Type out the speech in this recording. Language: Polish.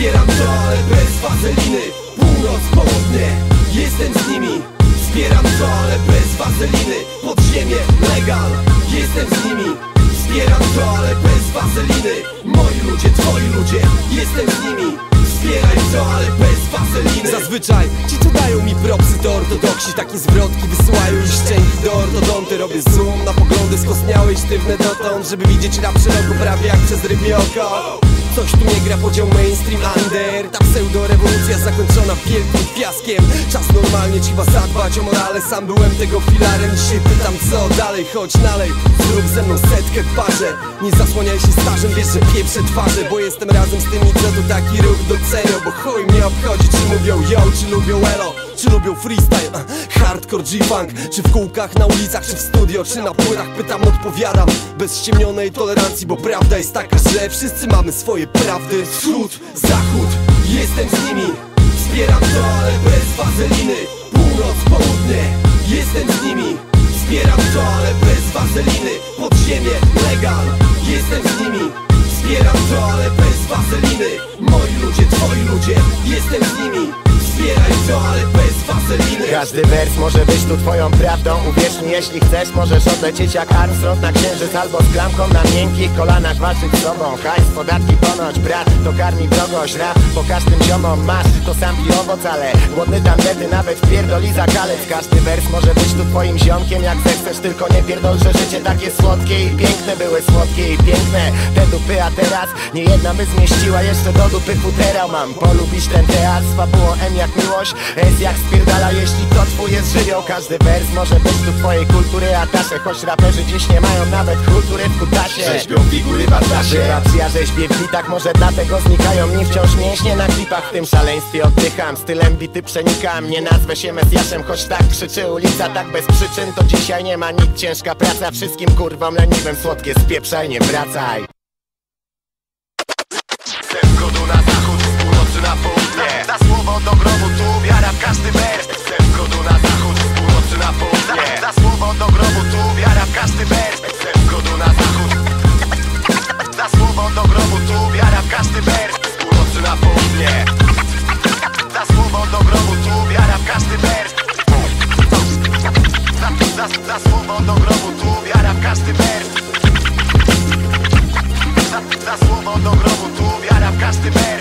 Wspieram to, ale bez wazeliny. Północ, południe, jestem z nimi. Wspieram to, ale bez wazeliny. Podziemie, legal, jestem z nimi. Wspieram to, ale bez wazeliny. Moi ludzie, twoi ludzie, jestem z nimi. Wspieraj to, ale bez wazeliny. Zazwyczaj ci co dają mi propsy to ortodoksi Takie zwrotki wysyłają I szczęki do ortodonty. Robię zoom na poglądy skosniałe i sztywne dotąd Żeby widzieć na szeroko prawie jak przez rybie oko. Coś tu nie gra podział mainstream under Ta pseudo-rewolucja zakończona wielkim fiaskiem. Czas normalnie trzeba zadbać o morale. Sam byłem tego filarem. Dzisiaj pytam co dalej, chodź dalej Zrób ze mną setkę w parze. Nie zasłaniaj się stażem, wiesz, że pieprzę twarze Bo jestem razem z tymi, co tu taki ruch docenią. Bo chuj mnie obchodzi, czy mówią yo, czy lubią elo czy lubią freestyle, hardcore G-funk. Czy w kółkach, na ulicach, czy w studio, czy na płytach? Pytam, odpowiadam, bez ściemnionej tolerancji Bo prawda jest taka, że wszyscy mamy swoje prawdy. Wschód, zachód, jestem z nimi. Wspieram to, ale bez wazeliny. Północ, południe, jestem z nimi. Wspieram to, ale bez wazeliny. Podziemie, legal, jestem z nimi. Wspieram to, ale bez wazeliny. Moi ludzie, twoi ludzie, jestem z nimi Każdy wers może być tu twoją prawdą Uwierz mi, jeśli chcesz, możesz odlecieć jak Armstrong na księżyc Albo z klamką na miękkich kolanach walczyć z sobą Hajs, podatki ponoć, brat, to karmi drogość Rap po każdym ziomom masz, to sam i owoc Ale głodny tandety nawet pierdoli za kalec Każdy wers może być tu twoim ziomkiem Jak zechcesz, tylko nie pierdol, że życie takie słodkie i piękne Były słodkie i piękne. Te dupy, a teraz nie jedna by zmieściła Jeszcze do dupy futerał mam Polubisz ten teatr z fabułą M jak miłość S jak spierdala, jeśli to twój jest żywioł Każdy wers może być tu twojej kultury atasze Choć raperzy dziś nie mają nawet kultury w kutasie. Rzeźbią figury w atlasie. Racja rzeźbie w bitach, może dlatego znikają. Mi wciąż mięśnie na klipach W tym szaleństwie oddycham, stylem bity przenikam Nie nazwę się Mesjaszem, choć tak krzyczy ulica Tak bez przyczyn, to dzisiaj nie ma nic Ciężka praca, wszystkim kurwom leniwym Słodkie spieprzaj, nie wracaj na południe Na słowo do grobu tu wiara w każdy wers. Ze wschodu na zachód, z północy na południe. Tak, tak. Na słowo do grobu tu wiara w każdy wers. Ze wschodu na zachód. Na słowo do grobu tu wiara w każdy wers. Z północy na południe. Na słowo do grobu tu wiara w każdy wers. Na, na, słowo do grobu tu wiara w każdy wers. Na, słowo do grobu tu wiara w każdy wers.